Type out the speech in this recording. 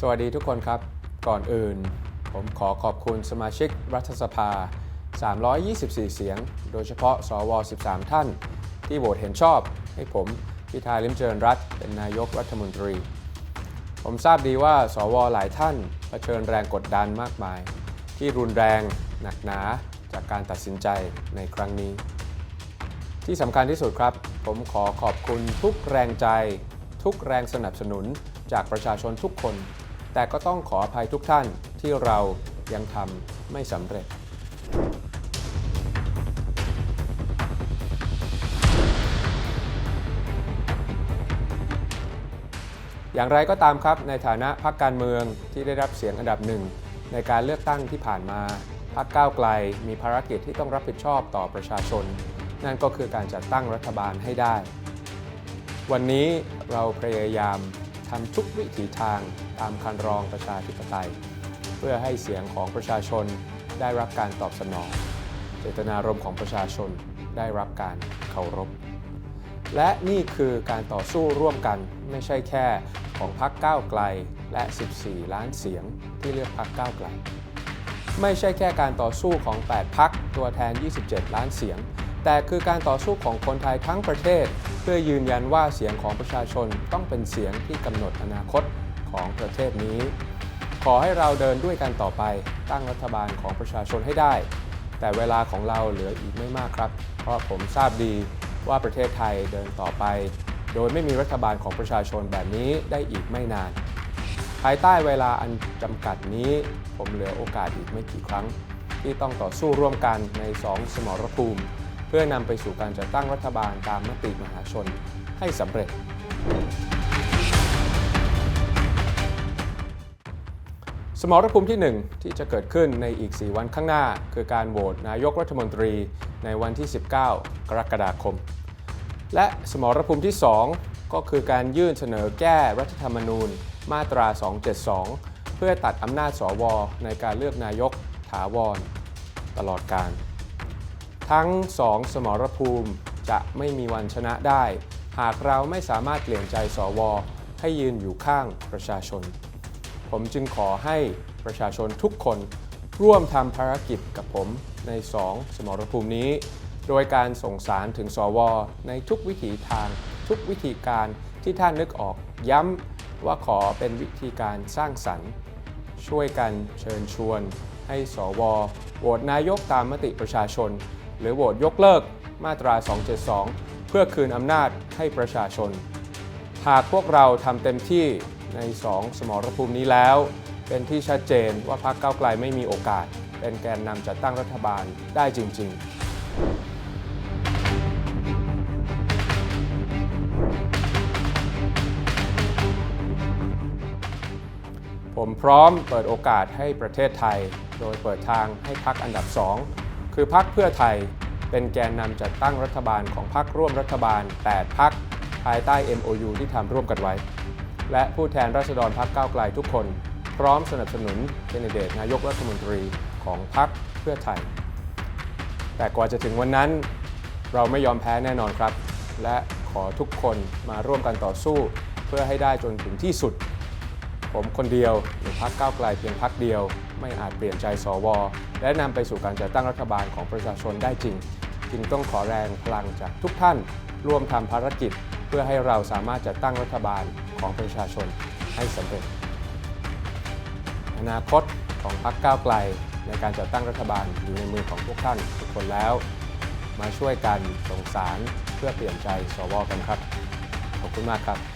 สวัสดีทุกคนครับ ก่อนอื่น ผมขอขอบคุณสมาชิกรัฐสภา 324 เสียง โดยเฉพาะ สว 13 ท่าน ที่โหวตเห็นชอบ ให้ผมพิธาลิมเจริญรัตเป็นนายกรัฐมนตรี ผมทราบดีว่า สว หลายท่านเผชิญแรงกดดันมากมาย ที่รุนแรงหนักหนาจากการตัดสินใจในครั้งนี้ ที่สำคัญที่สุดครับ ผมขอขอบคุณทุกแรงใจ ทุกแรงสนับสนุนจากประชาชนทุกคน แต่ก็ต้องขออภัยทุกท่านที่เรายังทำไม่สำเร็จอย่างไรก็ตามครับในฐานะพรรคการเมืองที่ได้รับเสียงอันดับหนึ่งในการเลือกตั้งที่ผ่านมาพรรคก้าวไกลมีภารกิจที่ต้องรับผิดชอบต่อประชาชน นั่นก็คือการจัดตั้งรัฐบาลให้ได้ วันนี้เราพยายาม ทำทุกวิถีทางตามคันรองประชาธิปไตย เพื่อให้เสียงของประชาชนได้รับการตอบสนอง เจตนารมณ์ของประชาชนได้รับการเคารพ และนี่คือการต่อสู้ร่วมกันไม่ใช่แค่ของพรรคก้าวไกลและ 14 ล้านเสียงที่เลือกพรรคก้าวไกล ไม่ใช่แค่การต่อสู้ของ 8พักตัวแทน 27 ล้านเสียง แต่คือการต่อสู้ของคนไทยทั้งประเทศ เพื่อยืนยันว่าเสียงของประชาชนต้องเป็นเสียงที่กำหนดอนาคตของประเทศนี้ ขอให้เราเดินด้วยกันต่อไปตั้งรัฐบาลของประชาชนให้ได้ แต่เวลาของเราเหลืออีกไม่มากครับ เพราะผมทราบดีว่าประเทศไทยเดินต่อไป โดยไม่มีรัฐบาลของประชาชนแบบนี้ได้อีกไม่นาน ภายใต้เวลาอันจำกัดนี้ ผมเหลือโอกาสอีกไม่กี่ครั้ง ที่ต้องต่อสู้ร่วมกันในสองสมรภูมิ เพื่อนำไปสู่การจัดตั้งรัฐบาลตามมติมหาชนให้สำเร็จ สมรภูมิที่ 1 ที่จะเกิดขึ้นในอีก 4 วันข้างหน้า คือการโหวตนายกรัฐมนตรีในวันที่ 19 กรกฎาคม และสมรภูมิที่ 2 ก็คือการยื่นเสนอแก้รัฐธรรมนูญมาตรา 272 เพื่อตัดอำนาจสวในการเลือกนายกถาวร ตลอดการ ทั้งสองสมรภูมิจะไม่มีวันชนะได้ หากเราไม่สามารถเปลี่ยนใจสว ให้ยืนอยู่ข้างประชาชน ผมจึงขอให้ประชาชนทุกคนร่วมทำภารกิจกับผมใน2สมรภูมินี้ โดยการส่งสารถึงสว ในทุกวิถีทาง ทุกวิธีการที่ท่านนึกออกย้ำว่าขอเป็นวิธีการสร้างสรรค์ ช่วยกันเชิญชวน ให้สวโหวตนายกตามมติประชาชน หรือโหวตยกเลิกมาตรา 272 เพื่อคืนอำนาจให้ประชาชน หากพวกเราทำเต็มที่ใน 2 สมรภูมินี้แล้ว เป็นที่ชัดเจนว่าพรรคก้าวไกลไม่มีโอกาส เป็นแกนนำจัดตั้งรัฐบาลได้จริง ๆผมพร้อมเปิดโอกาสให้ประเทศไทย โดยเปิดทางให้พักอันดับ2 คือพักเพื่อไทยเป็นแกนนำจัดตั้งรัฐบาลของพักร่วมรัฐบาล 8 พักภายใต้ MOU ที่ทำร่วมกันไว้ และผู้แทนราษฎรพักก้าวไกลทุกคน พร้อมสนับสนุนแคนเดตนายกรัฐมนตรีของพักเพื่อไทย แต่กว่าจะถึงวันนั้น เราไม่ยอมแพ้แน่นอนครับ และขอทุกคนมาร่วมกันต่อสู้ เพื่อให้ได้จนถึงที่สุด ผมคนเดียวหรือพักก้าวไกลเพียงพักเดียว ไม่อาจเปลี่ยนใจสวและนำไปสู่การจัดตั้งรัฐบาลของประชาชนได้จริง จึงต้องขอแรงพลังจากทุกท่าน ร่วมทำภารกิจ เพื่อให้เราสามารถจัดตั้งรัฐบาลของประชาชนให้สำเร็จ อนาคตของพรรคก้าวไกลในการจัดตั้งรัฐบาลอยู่ในมือของพวกท่านทุกคนแล้ว มาช่วยกันส่งสารเพื่อเปลี่ยนใจสวกันครับ ขอบคุณมากครับ